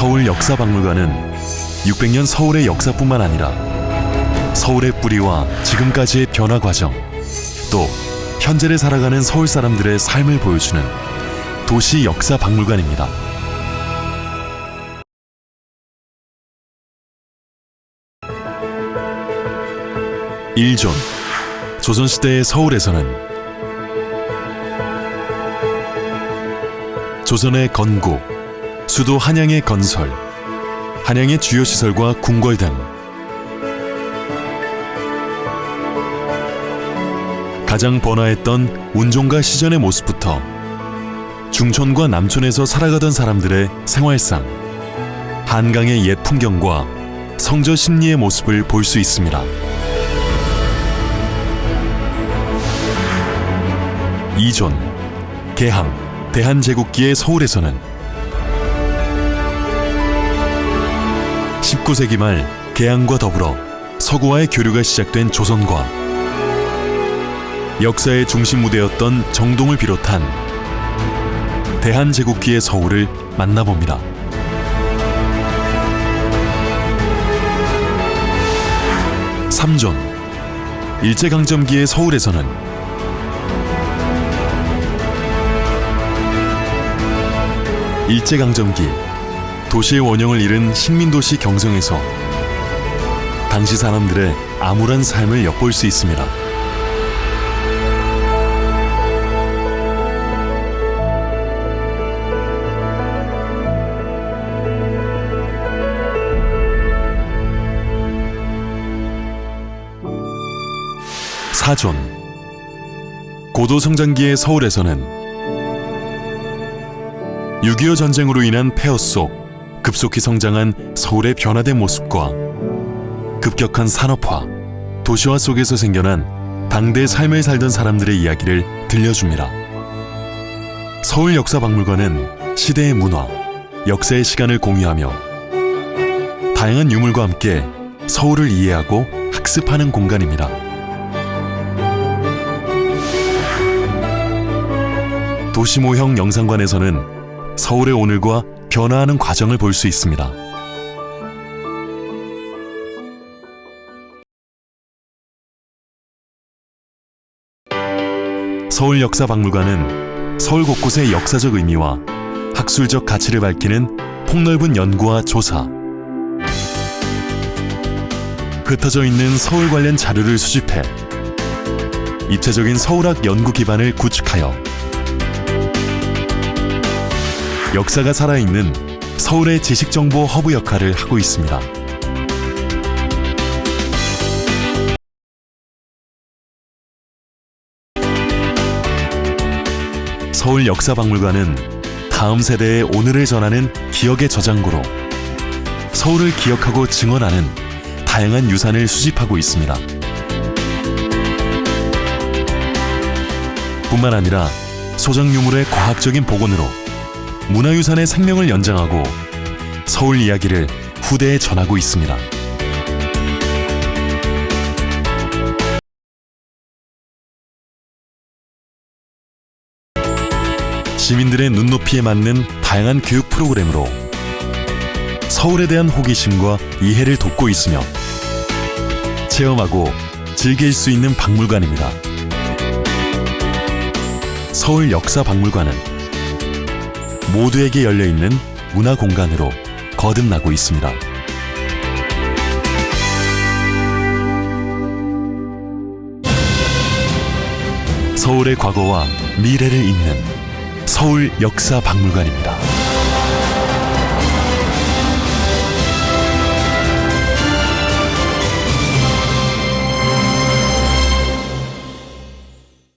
서울 역사박물관은 600년 서울의 역사뿐만 아니라 서울의 뿌리와 지금까지의 변화 과정, 또 현재를 살아가는 서울 사람들의 삶을 보여주는 도시 역사 박물관입니다. 일존 조선시대의 서울에서는 조선의 건국, 수도 한양의 건설, 한양의 주요 시설과 궁궐 등 가장 번화했던 운종가 시전의 모습부터 중촌과 남촌에서 살아가던 사람들의 생활상, 한강의 옛 풍경과 성저 심리의 모습을 볼 수 있습니다. 이존, 개항, 대한제국기의 서울에서는 19세기 말 개항과 더불어 서구와의 교류가 시작된 조선과 역사의 중심 무대였던 정동을 비롯한 대한제국기의 서울을 만나봅니다. 삼존 일제강점기의 서울에서는 일제강점기 도시의 원형을 잃은 식민도시 경성에서 당시 사람들의 암울한 삶을 엿볼 수 있습니다. 사존 고도 성장기의 서울에서는 6.25 전쟁으로 인한 폐허 속 급속히 성장한 서울의 변화된 모습과 급격한 산업화, 도시화 속에서 생겨난 당대 삶을 살던 사람들의 이야기를 들려줍니다. 서울 역사박물관은 시대의 문화, 역사의 시간을 공유하며 다양한 유물과 함께 서울을 이해하고 학습하는 공간입니다. 도시모형 영상관에서는 서울의 오늘과 변화하는 과정을 볼 수 있습니다. 서울 역사박물관은 서울 곳곳의 역사적 의미와 학술적 가치를 밝히는 폭넓은 연구와 조사, 흩어져 있는 서울 관련 자료를 수집해 입체적인 서울학 연구 기반을 구축하여 역사가 살아있는 서울의 지식정보 허브 역할을 하고 있습니다. 서울 역사박물관은 다음 세대의 오늘을 전하는 기억의 저장고로 서울을 기억하고 증언하는 다양한 유산을 수집하고 있습니다. 뿐만 아니라 소장 유물의 과학적인 복원으로 문화유산의 생명을 연장하고 서울 이야기를 후대에 전하고 있습니다. 시민들의 눈높이에 맞는 다양한 교육 프로그램으로 서울에 대한 호기심과 이해를 돕고 있으며 체험하고 즐길 수 있는 박물관입니다. 서울 역사박물관은 모두에게 열려 있는 문화 공간으로 거듭나고 있습니다. 서울의 과거와 미래를 잇는 서울 역사 박물관입니다.